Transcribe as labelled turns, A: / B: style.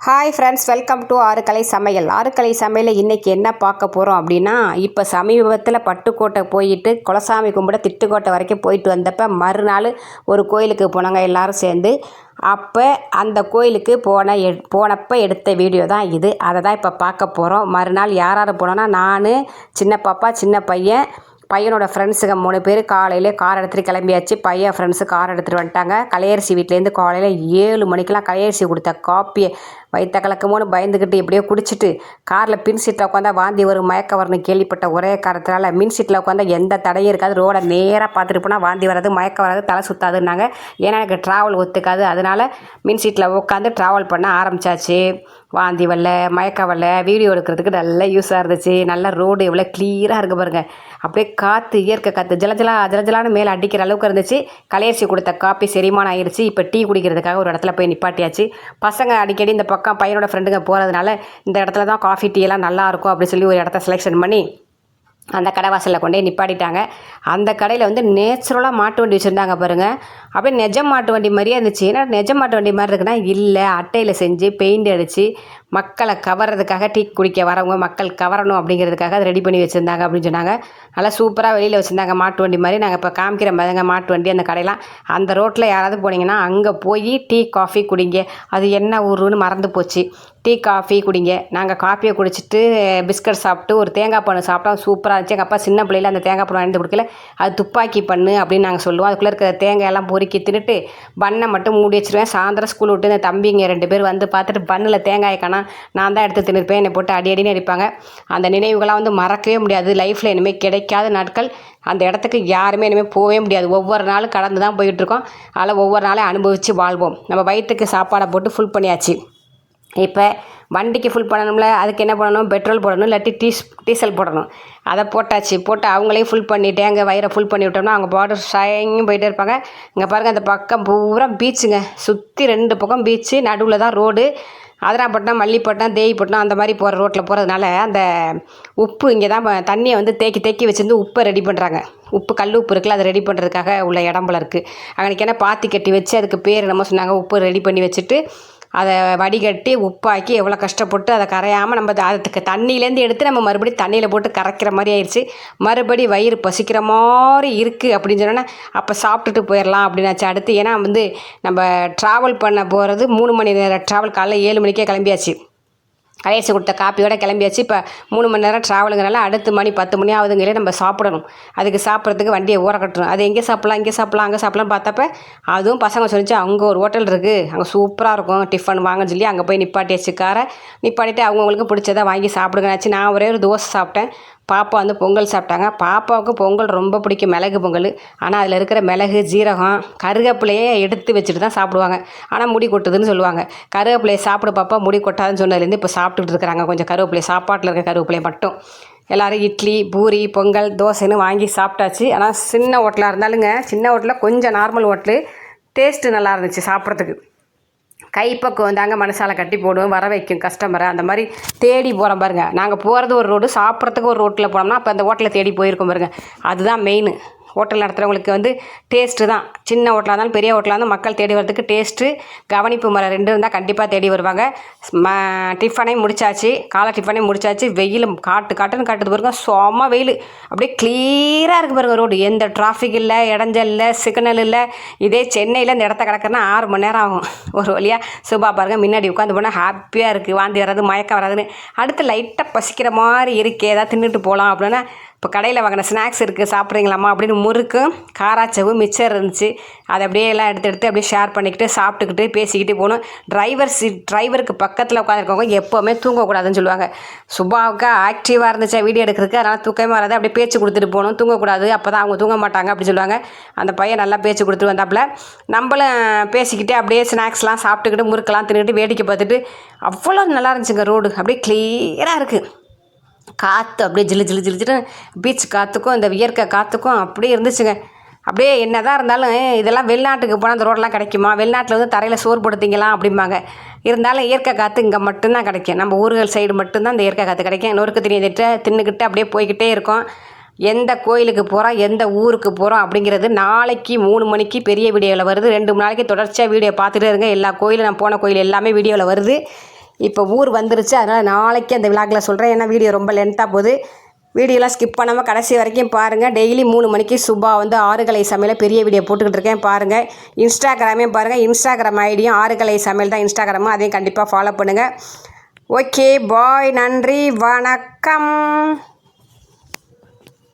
A: Hi friends welcome to Arukalai Samayal. Arukalai சமையலில் இன்றைக்கி என்ன பார்க்க போகிறோம் அப்படின்னா இப்போ சமீபத்தில் பட்டுக்கோட்டை போயிட்டு குலசாமி கும்பிட திட்டுக்கோட்டை வரைக்கும் போயிட்டு வந்தப்போ மறுநாள் ஒரு கோயிலுக்கு போனாங்க எல்லாரும் சேர்ந்து. அப்போ அந்த கோயிலுக்கு போன எ போனப்போ எடுத்த வீடியோ தான் இது. அதை தான் இப்போ பார்க்க போகிறோம் மறுநாள் யார் யார் போனோன்னா நான் சின்ன பாப்பா சின்ன பையன் பையனோட ஃப்ரெண்ட்ஸுங்க மூணு பேர் காலையிலே கார் எடுத்துகிட்டு கிளம்பியாச்சு. பையன் ஃப்ரெண்ட்ஸு கார் எடுத்துகிட்டு வந்துட்டாங்க. கலையரிசி வீட்டிலேருந்து காலையில் ஏழு மணிக்கெலாம் கலையரிசி கொடுத்த காப்பியை வயிற்ற கலக்கமோன்னு பயந்துக்கிட்டு எப்படியோ குடிச்சிட்டு காரில் பின் சீட்டில் உட்காந்தா வாந்தி வரும். மயக்க வரணும் கேள்விப்பட்ட ஒரே காரணத்தினால மின் சீட்டில் உட்காந்தா எந்த தடையும் இருக்காது. ரோடை நேராக பார்த்துட்டு போனால் வாந்தி வராது மயக்க வராது தலை சுத்தாதுன்னாங்க. ஏன்னா எனக்கு ட்ராவல் ஒத்துக்காது. அதனால் மின் சீட்டில் உட்காந்து ட்ராவல் பண்ண ஆரம்பித்தாச்சு வாந்தி வரல மயக்க வரல வீடியோ எடுக்கிறதுக்கு நல்ல யூஸாக இருந்துச்சு. நல்ல ரோடு எவ்வளோ கிளியராக இருக்குது பாருங்கள் அப்படியே காற்று இயற்கை காற்று ஜலஜலா ஜலஜலான்னு மேலே அடிக்கிற அளவுக்கு இருந்துச்சு. கலையரிசி கொடுத்த காப்பி செரிமானம் ஆயிடுச்சு இப்போ டீ குடிக்கிறதுக்காக ஒரு இடத்துல போய் நிப்பாட்டியாச்சு. பசங்க அடிக்கடி இந்த பக்கம் பக்கம் பையனோட ஃப்ரெண்டுங்க போகிறதுனால இந்த இடத்துல தான் காஃபி டீ எல்லாம் நல்லா இருக்கும் அப்படின்னு சொல்லி ஒரு இடத்த செலெக்ஷன் பண்ணி அந்த கடை வாசலில் கொண்டு நிப்பாட்டிட்டாங்க. அந்த கடையில் வந்து நேச்சுரலாக மாட்டு வண்டி வச்சுருந்தாங்க பாருங்கள் அப்படியே நெஜ மாட்டு வண்டி மாதிரியே இருந்துச்சு. ஏன்னா நெஜ மாட்டு வண்டி மாதிரி இருக்குன்னா இல்லை அட்டையில் செஞ்சு பெயிண்ட் அடித்து மக்களை கவர்றதுக்காக டீ குடிக்க வரவங்க மக்கள் கவரணும் அப்படிங்கிறதுக்காக அதை ரெடி பண்ணி வச்சுருந்தாங்க அப்படின்னு சொன்னாங்க. நல்லா சூப்பராக வெளியில் வச்சுருந்தாங்க மாட்டு வண்டி மாதிரி. நாங்கள் இப்போ காமிக்கிற மாதிரிங்க மாட்டு வண்டி அந்த கடையெல்லாம். அந்த ரோட்டில் யாராவது போனீங்கன்னா அங்கே போய் டீ காஃபி குடிங்க. அது என்ன ஊருன்னு மறந்து போச்சு. டீ காஃபி குடிங்க. நாங்கள் காஃபியை குடிச்சிட்டு பிஸ்கட் சாப்பிட்டு ஒரு தேங்காய் பண்ணு சாப்பிட்டா சூப்பராக இருந்துச்சு. எங்கள் அப்பா சின்ன பிள்ளையில அந்த தேங்காய் பண்ணு வாங்கி கொடுக்கல. அது துப்பாக்கி பண்ணு அப்படின்னு நாங்கள் சொல்லுவோம். அதுக்குள்ளே இருக்கிற தேங்காய் எல்லாம் பொறுக்கி தின்னுட்டு பண்ணை மட்டும் மூடி வச்சுருவேன். சாயந்தரம் ஸ்கூல் விட்டு இந்த தம்பிங்க ரெண்டு பேர் வந்து பார்த்துட்டு பண்ணில் தேங்காய் காணா நான் தான் எடுத்து தின்னுருப்பேன். என்னை போட்டு அடி அடின்னு அடிப்பாங்க. அந்த நினைவுகளாக வந்து மறக்கவே முடியாது. லைஃப்பில் இனிமேல் கிடைக்காத நாட்கள். அந்த இடத்துக்கு யாருமே இனிமேல் போகவே முடியாது. ஒவ்வொரு நாளும் கடந்து தான் போயிட்டுருக்கோம் அதில் ஒவ்வொரு நாளையும் அனுபவித்து வாழ்வோம். நம்ம வயிற்றுக்கு சாப்பாடை போட்டு ஃபுல் பண்ணியாச்சு. இப்போ வண்டிக்கு ஃபுல் பண்ணணும்ல அதுக்கு என்ன பண்ணணும்? பெட்ரோல் போடணும் இல்லாட்டி டீஸ் டீசல் போடணும். அதை போட்டாச்சு. போட்டு அவங்களையும் ஃபுல் பண்ணிவிட்டு அங்கே வயிறை ஃபுல் பண்ணி விட்டோம்னா அவங்க பாட்டு சாயங்கும் போயிட்டே இருப்பாங்க. இங்கே பாருங்கள் அந்த பக்கம் பூரா பீச்சுங்க சுற்றி ரெண்டு பக்கம் பீச்சு நடுவில் தான் ரோடு அதிராப்பட்டினம் மல்லிப்பட்டினம் தேயிப்பட்டினம் அந்த மாதிரி போகிற ரோட்டில் போகிறதுனால அந்த உப்பு இங்கே தான் தண்ணியை வந்து தேக்கி தேக்கி வச்சுருந்து உப்பை ரெடி பண்ணுறாங்க உப்பு கல் உப்பு இருக்குல்ல அதை ரெடி பண்ணுறதுக்காக உள்ள இடம் போல இருக்குது அன்றைக்கி என்ன பாத்தி கட்டி வச்சு அதுக்கு பேர் என்னமோ சொன்னாங்க. உப்பு ரெடி பண்ணி வச்சுட்டு அதை வடிகட்டி உப்பாக்கி எவ்வளோ கஷ்டப்பட்டு அதை கரையாமல் நம்ம அதுக்கு தண்ணியிலேருந்து எடுத்து நம்ம மறுபடியும் தண்ணியில் போட்டு கரைக்கிற மாதிரி ஆயிடுச்சு. மறுபடி வயிறு பசிக்கிற மாதிரி இருக்குது அப்படின்னு சொன்னோன்னா அப்போ சாப்பிட்டுட்டு போயிடலாம் அப்படின்னாச்சு. அடுத்து ஏன்னா வந்து நம்ம ட்ராவல் பண்ண போகிறது மூணு மணி நேரம் ட்ராவல் காலைல ஏழு மணிக்கே கிளம்பியாச்சு. கடைசி கொடுத்த காப்பியோட கிளம்பியாச்சு. இப்போ மூணு மணி நேரம் ட்ராவலுங்கிறனால அடுத்த மணி பத்து மணி ஆகுதுங்களே நம்ம சாப்பிடணும். அதுக்கு சாப்பிட்றதுக்கு வண்டியை ஊற கட்டணும். அது எங்கே சாப்பிட்லாம் இங்கே சாப்பிட்லாம் அங்கே சாப்பிட்லாம் பார்த்தப்ப அதுவும் பசங்க சொல்லிச்சு அங்கே ஒரு ஹோட்டல் இருக்குது அங்கே சூப்பராக இருக்கும் டிஃபன் வாங்கன்னு சொல்லி அங்கே போய் நிப்பாட்டி காரை நிப்பாட்டிட்டு அவங்கவுங்களுக்கு பிடிச்சதை வாங்கி சாப்பிடுங்கனாச்சு நான் ஒரே ஒரு தோசை சாப்பிட்டேன். பாப்பா வந்து பொங்கல் சாப்பிட்டாங்க. பாப்பாவுக்கு பொங்கல் ரொம்ப பிடிக்கும். மிளகு பொங்கல். ஆனால் அதில் இருக்கிற மிளகு ஜீரகம் கருவேப்பிலையே எடுத்து வச்சுட்டு தான் சாப்பிடுவாங்க. ஆனால் முடி கொட்டுதுன்னு சொல்லுவாங்க. கருவேப்பிலையை சாப்பிட பாப்பா முடி கொட்டாதுன்னு சொன்னதுலேருந்து இப்போ சாப்பிட்டுட்டு இருக்கிறாங்க. கொஞ்சம் கருவேப்பிலை சாப்பாட்டில் இருக்க கருவேப்பிலையை மட்டும். எல்லோரும் இட்லி பூரி பொங்கல் தோசைன்னு வாங்கி சாப்பிட்டாச்சு. ஆனால் சின்ன ஹோட்டலாக இருந்தாலுங்க சின்ன ஹோட்டலில் கொஞ்சம் நார்மல் ஹோட்டலு டேஸ்ட்டு நல்லா இருந்துச்சு சாப்பிட்றதுக்கு. கைப்பக்கம் தாங்க மனசால் கட்டி போடுவோம் வர வைக்கும் கஸ்டமரை அந்த மாதிரி தேடி போகிறோம் பாருங்கள் நாங்கள் போகிறது ஒரு ரோடு சாப்பிட்றதுக்கு ஒரு ரோட்டில் போனோம்னா அப்போ அந்த ஹோட்டலில் தேடி போயிருக்கோம் பாருங்கள் அதுதான் மெயின் ஹோட்டல் நடத்துகிறவங்களுக்கு வந்து டேஸ்ட்டு தான். சின்ன ஹோட்டலாக இருந்தாலும் பெரிய ஹோட்டலாக இருந்தாலும் மக்கள் தேடி வரதுக்கு டேஸ்ட்டு கவனிப்பு முறை ரெண்டு இருந்தால் கண்டிப்பாக தேடி வருவாங்க. ம டிஃபனே முடிச்சாச்சு. காலை டிஃபனே முடிச்சாச்சு. வெயில் காட்டு காட்டுன்னு காட்டுது பாருங்க. சோமா வெயில். அப்படியே கிளியராக இருக்குது பாருங்க ரோடு எந்த டிராஃபிக் இல்லை இடைஞ்சல் இல்லை சிக்னல் இல்லை. இதே சென்னையில் இந்த இடத்த கிடக்குறனா ஆறு மணி நேரம் ஆகும். ஒரு வழியாக சுபா பாருங்க முன்னாடி உட்காந்து போனால் ஹாப்பியாக இருக்குது வாந்தி வராது மயக்கம் வராதுன்னு. அடுத்து லைட்டாக பசிக்கிற மாதிரி இருக்கே. ஏதாவது தின்னுட்டு போகலாம் அப்படின்னா இப்போ கடையில் வாங்கின ஸ்நாக்ஸ் இருக்குது சாப்பிட்றீங்களாம்மா? அப்படின்னு முறுக்கு காராச்சவு மிச்சர் இருந்துச்சு. அதை அப்படியே எல்லாம் எடுத்து எடுத்து அப்படியே ஷேர் பண்ணிக்கிட்டு சாப்பிட்டுக்கிட்டு பேசிக்கிட்டு போகணும். டிரைவர் சீட் டிரைவருக்கு பக்கத்தில் உட்காந்துருக்கவங்க எப்போவுமே தூங்கக்கூடாதுன்னு சொல்லுவாங்க. சுபாவுக்கு ஆக்டிவாக இருந்துச்சா வீடியோ எடுக்கிறதுக்கு? அதனால் தூக்கமே வராது. அப்படியே பேச்சு கொடுத்துட்டு போகணும். தூங்கக்கூடாது. அப்போ தான் அவங்க தூங்க மாட்டாங்க அப்படி சொல்லுவாங்க. அந்த பையன் நல்லா பேச்சு கொடுத்துட்டு வந்தாப்புல நம்மளும் பேசிக்கிட்டே அப்படியே ஸ்நாக்ஸ்லாம் சாப்பிட்டுக்கிட்டு முறுக்கெல்லாம் தின்னுக்கிட்டு வேடிக்கை பார்த்துட்டு அவ்வளோ நல்லா இருந்துச்சுங்க ரோடு அப்படியே கிளியராக இருக்குது காற்று அப்படியே ஜிலு ஜிலு ஜிலு ஜிலு பீச் காற்றுக்கும் இந்த இயற்கை காற்றுக்கும் அப்படியே இருந்துச்சுங்க. அப்படியே என்ன தான் இருந்தாலும் இதெல்லாம் வெளிநாட்டுக்கு போனால் அந்த ரோடெலாம் கிடைக்குமா? வெளிநாட்டில் வந்து தரையில் சோறு போடுத்தீங்களாம் அப்படிம்பாங்க. இருந்தாலும் இயற்கை காற்று இங்கே மட்டும்தான் கிடைக்கும். நம்ம ஊர்கள் சைடு மட்டும்தான் இந்த இயற்கை காற்று கிடைக்கும். நொறுக்கு திணியதிட்டு தின்னுக்கிட்டு அப்படியே போய்கிட்டே இருக்கோம். எந்த கோயிலுக்கு போகிறோம் எந்த ஊருக்கு போகிறோம் அப்படிங்கிறது நாளைக்கு மூணு மணிக்கு பெரிய வீடியோவில் வருது. ரெண்டு மூணு நாளைக்கு தொடர்ச்சியாக வீடியோ பார்த்துட்டே இருங்க. எல்லா கோயிலும் நான் போன கோயில் எல்லாமே வீடியோவில் வருது. இப்போ ஊர் வந்துருச்சு அதனால் நாளைக்கு அந்த விழாக்கில் சொல்கிறேன் ஏன்னா வீடியோ ரொம்ப லென்த்தாக போகுது. வீடியோலாம் ஸ்கிப் பண்ணாமல் கடைசி வரைக்கும் பாருங்கள் டெய்லி மூணு மணிக்கு சுபா வந்து ஆறுகலை சமையல பெரிய வீடியோ போட்டுக்கிட்டு இருக்கேன். பாருங்கள் இன்ஸ்டாகிராமையும் பாருங்கள் இன்ஸ்டாகிராம் ஐடியும் ஆறுகலை சமையல் தான். இன்ஸ்டாகிராமும் அதையும் கண்டிப்பாக ஃபாலோ பண்ணுங்கள் ஓகே பாய் நன்றி. வணக்கம்.